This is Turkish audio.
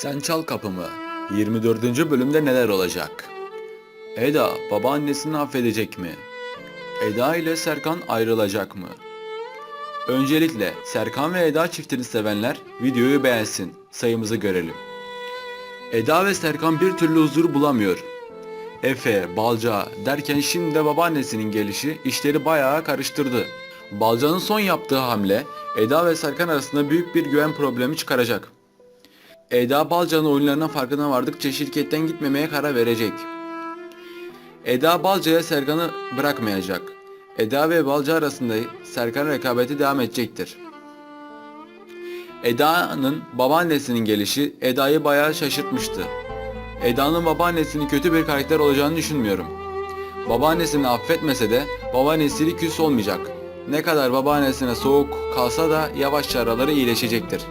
Sen Çal Kapımı 24. bölümde neler olacak? Eda babaannesini affedecek mi? Eda ile Serkan ayrılacak mı? Öncelikle Serkan ve Eda çiftini sevenler videoyu beğensin. Sayımızı görelim. Eda ve Serkan bir türlü huzur bulamıyor. Efe, Balca derken şimdi de babaannesinin gelişi işleri bayağı karıştırdı. Balca'nın son yaptığı hamle Eda ve Serkan arasında büyük bir güven problemi çıkaracak. Eda Balca'nın oyunlarına farkına vardıkça şirketten gitmemeye karar verecek. Eda Balca'ya Serkan'ı bırakmayacak. Eda ve Balca arasında Serkan rekabeti devam edecektir. Eda'nın babaannesinin gelişi Eda'yı bayağı şaşırtmıştı. Eda'nın babaannesinin kötü bir karakter olacağını düşünmüyorum. Babaannesini affetmese de babaannesiyle küs olmayacak. Ne kadar babaannesine soğuk kalsa da yavaşça araları iyileşecektir.